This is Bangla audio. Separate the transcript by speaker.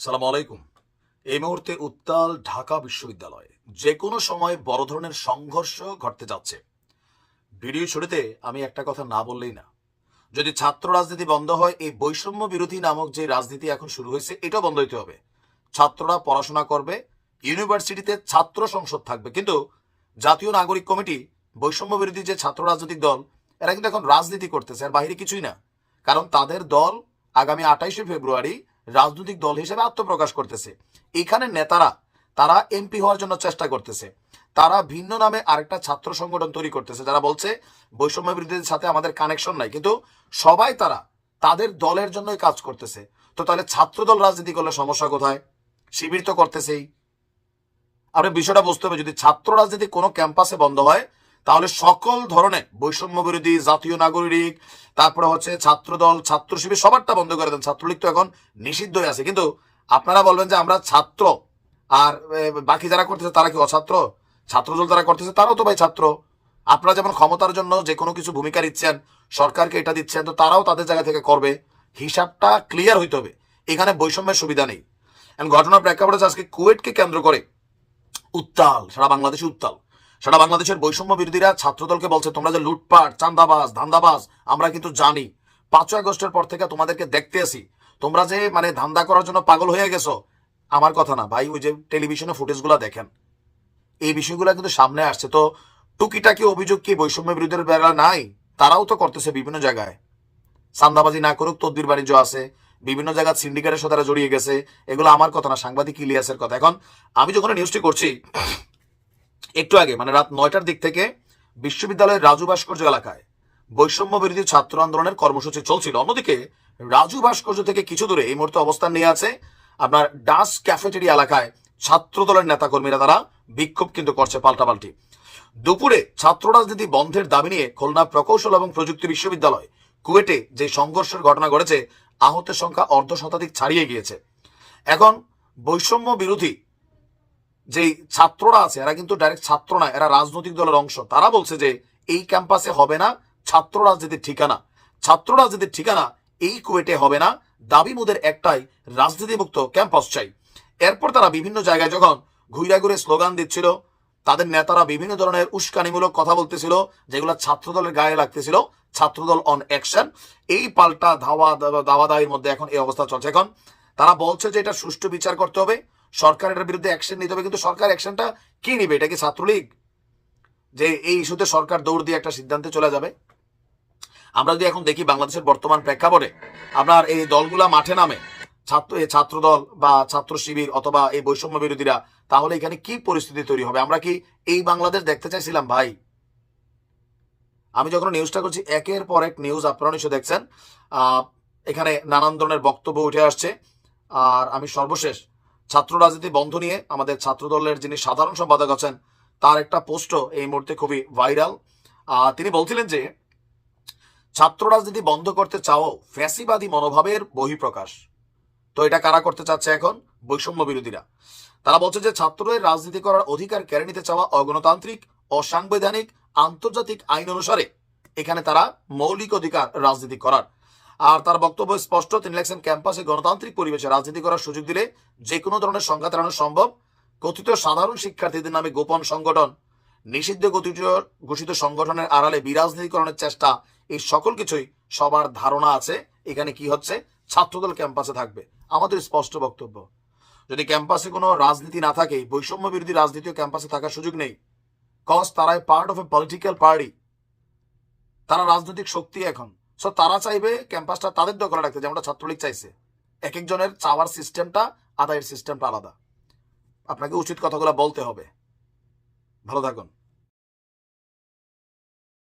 Speaker 1: সালাম আলাইকুম। এই মুহূর্তে উত্তাল ঢাকা বিশ্ববিদ্যালয়ে যে কোনো সময় বড় ধরনের সংঘর্ষ ঘটতে যাচ্ছে। ভিডিও শুরুতে আমি একটা কথা না বললেই না। যদি ছাত্র রাজনীতি বন্ধ হয়, এই বৈষম্য বিরোধী নামক যে রাজনীতি এখন শুরু হয়েছে, এটাও বন্ধ হইতে হবে। ছাত্ররা পড়াশোনা করবে, ইউনিভার্সিটিতে ছাত্র সংসদ থাকবে। কিন্তু জাতীয় নাগরিক কমিটি, বৈষম্য বিরোধী যে ছাত্র রাজনৈতিক দল, এরা কিন্তু এখন রাজনীতি করতেছে, আর বাইরে কিছুই না। কারণ তাদের দল আগামী আঠাইশে ফেব্রুয়ারি রাজনৈতিক দল হিসেবে আত্মপ্রকাশ করতেছে। এখানে নেতারা, তারা এমপি হওয়ার জন্য চেষ্টা করতেছে। তারা ভিন্ন নামে আরেকটা ছাত্র সংগঠন তৈরি করতেছে, যারা বলছে বৈষম্য বিরোধীদের সাথে আমাদের কানেকশন নাই। কিন্তু সবাই তারা, তাদের দলের জন্যই কাজ করতেছে। তো তাহলে ছাত্রদল রাজনীতি করলে সমস্যা কোথায়? শিবির তো করতেছেই। আপনি বিষয়টা বুঝতে হবে, যদি ছাত্র রাজনীতি কোনো ক্যাম্পাসে বন্ধ হয় তাহলে সকল ধরনের বৈষম্য বিরোধী জাতীয় নাগরিক, তারপরে হচ্ছে ছাত্রদল ছাত্র শিবির সবারটা বন্ধ করে দেন। ছাত্রলীগ তো এখন নিষিদ্ধ হয়ে আছে। কিন্তু আপনারা বলবেন যে আমরা ছাত্র, আর বাকি যারা করতেছে তারা কি অছাত্র? ছাত্রদল যারা করতেছে তারাও তো ভাই ছাত্র। আপনারা যেমন ক্ষমতার জন্য যে কোনো কিছু ভূমিকা দিচ্ছেন সরকারকে এটা দিচ্ছেন, তো তারাও তাদের জায়গা থেকে করবে। হিসাবটা ক্লিয়ার হইতে হবে। এখানে বৈষম্যের সুবিধা নেই। ঘটনার প্রেক্ষাপটে আজকে কুয়েটকে কেন্দ্র করে উত্তাল, সারা বাংলাদেশে উত্তাল। সারা বাংলাদেশের বৈষম্য বিরোধীরা ছাত্রদলকে বলছে, তোমরা যে লুটপাট চান্দাবাজ ধান্দাবাজ, আমরা কিন্তু জানি। পাঁচই আগস্টের পর থেকে তোমাদেরকে দেখতে আসি। তোমরা যে মানে ধান্দা করার জন্য পাগল হয়ে গেছো, আমার কথা না। ভাই, ওই যে টেলিভিশনে ফুটেজগুলো দেখেন। এই বিষয়গুলো কিন্তু সামনে আসছে। তো টুকিটাকি অভিযোগ কি বৈষম্য বিরোধীদের বেলা নাই? তারাও তো করতেছে বিভিন্ন জায়গায়। চান্দাবাজি না করুক, তদ্বির বাণিজ্য আছে। বিভিন্ন জায়গায় সিন্ডিকেটের সাথে জড়িয়ে গেছে। এগুলো আমার কথা না, সাংবাদিক ইলিয়াসের কথা। এখন আমি যখন নিউজটি করছি একটু আগে মানে রাত নয়টার দিক থেকে বিশ্ববিদ্যালয়ের রাজু ভাস্কর্য এলাকায় বৈষম্য বিরোধী ছাত্র আন্দোলনের কর্মসূচি চলছিল। অন্যদিকে রাজু ভাস্কর্য থেকে কিছু দূরে এই মুহূর্তে অবস্থান নিয়ে আছে আপনার ডাস ক্যাফেটেরিয়া এলাকায় ছাত্র দলের নেতাকর্মীরা তারা বিক্ষোভ কিন্তু করছে পাল্টাপাল্টি। দুপুরে ছাত্র রাজনীতি বন্ধের দাবি নিয়ে খুলনা প্রকৌশল এবং প্রযুক্তি বিশ্ববিদ্যালয় কুয়েটে যে সংঘর্ষের ঘটনা ঘটেছে, আহতের সংখ্যা অর্ধ শতাধিক ছাড়িয়ে গিয়েছে। এখন বৈষম্য বিরোধী যেই ছাত্ররা আছে, এরা কিন্তু ডাইরেক্ট ছাত্র না এরা রাজনৈতিক দলের অংশ। তারা বলছে যে এই ক্যাম্পাসে হবে না, ছাত্র রাজনীতির ঠিকানা। ছাত্র রাজনীতির ঠিকানা এই কুয়েটে হবে না, দাবি মোদের একটাই, রাজনীতিমুক্ত ক্যাম্পাস চাই। এরপর তারা বিভিন্ন জায়গায় যখন ঘুরে ঘুরে স্লোগান দিচ্ছিল, তাদের নেতারা বিভিন্ন ধরনের উস্কানিমূলক কথা বলতেছিল, যেগুলো ছাত্রদলের গায়ে লাগতেছিল, ছাত্রদল অন অ্যাকশন এই পাল্টা ধাওয়া দাওয়া দাওয়ির মধ্যে এখন এই অবস্থা চলছে। এখন তারা বলছে যে এটা সুষ্ঠু বিচার করতে হবে সরকার এটার বিরুদ্ধে অ্যাকশন নিতে হবে, কিন্তু সরকার অ্যাকশনটা কি নিবে? এটা কি ছাত্রলীগ? যে এই ইস্যুতে সরকার দৌড় দিয়ে একটা সিদ্ধান্তে চলে যাবে? আমরা যদি এখন দেখি বাংলাদেশের বর্তমান প্রেক্ষাপটে, আপনার এই দলগুলা মাঠে নামে, ছাত্র ছাত্র দল বা ছাত্র শিবির অথবা এই বৈষম্য বিরোধীরা, তাহলে এখানে কি পরিস্থিতি তৈরি হবে? আমরা কি এই বাংলাদেশ দেখতে চাইছিলাম, ভাই? আমি যখন নিউজটা করছি, একের পর এক নিউজ আপনারা নিশ্চয় দেখছেন। এখানে নানান ধরনের বক্তব্য উঠে আসছে। আর আমি সর্বশেষ ছাত্র রাজনীতি বন্ধ নিয়ে আমাদের ছাত্র দলের যিনি সাধারণ সম্পাদক আছেন, তার একটা পোস্টও এই মুহূর্তে খুবই ভাইরাল। তিনি বলছিলেন যে ছাত্র রাজনীতি বন্ধ করতে চাও ফ্যাসিবাদী মনোভাবের বহিঃপ্রকাশ। তো এটা কারা করতে চাচ্ছে এখন? বৈষম্য বিরোধীরা। তারা বলছে যে, ছাত্রদের রাজনীতি করার অধিকার কেড়ে নিতে চাওয়া অগণতান্ত্রিক, অসাংবিধানিক, আন্তর্জাতিক আইন অনুসারে এখানে তারা মৌলিক অধিকার রাজনীতি করার আর তার বক্তব্য স্পষ্ট, তিনি লেখছেন, ক্যাম্পাসে গণতান্ত্রিক পরিবেশে রাজনীতি করার সুযোগ দিলে যে কোনো ধরনের সংঘাত এড়ানো সম্ভব। কথিত সাধারণ শিক্ষার্থীদের নামে গোপন সংগঠন, নিষিদ্ধ গঠিত ঘোষিত সংগঠনের আড়ালে বিরাজনীতিকরণের চেষ্টা, এই সকল কিছুই সবার ধারণা আছে। এখানে কি হচ্ছে? ছাত্রদল ক্যাম্পাসে থাকবে। আমাদের স্পষ্ট বক্তব্য। যদি ক্যাম্পাসে কোনো রাজনীতি না থাকে, বৈষম্য বিরোধী রাজনীতিও ক্যাম্পাসে থাকার সুযোগ নেই। কজ তারাই part of a political party তারা রাজনৈতিক শক্তি এখন। সো তারা চাইবে ক্যাম্পাসটা তাদের দখলে রাখতে, যেমনটা ছাত্রলীগ চাইছে। এক একজনের চাওয়ার সিস্টেমটা আদায়ের সিস্টেমটা আলাদা। আপনাকে উচিত কথাগুলো বলতে হবে। ভালো থাকুন।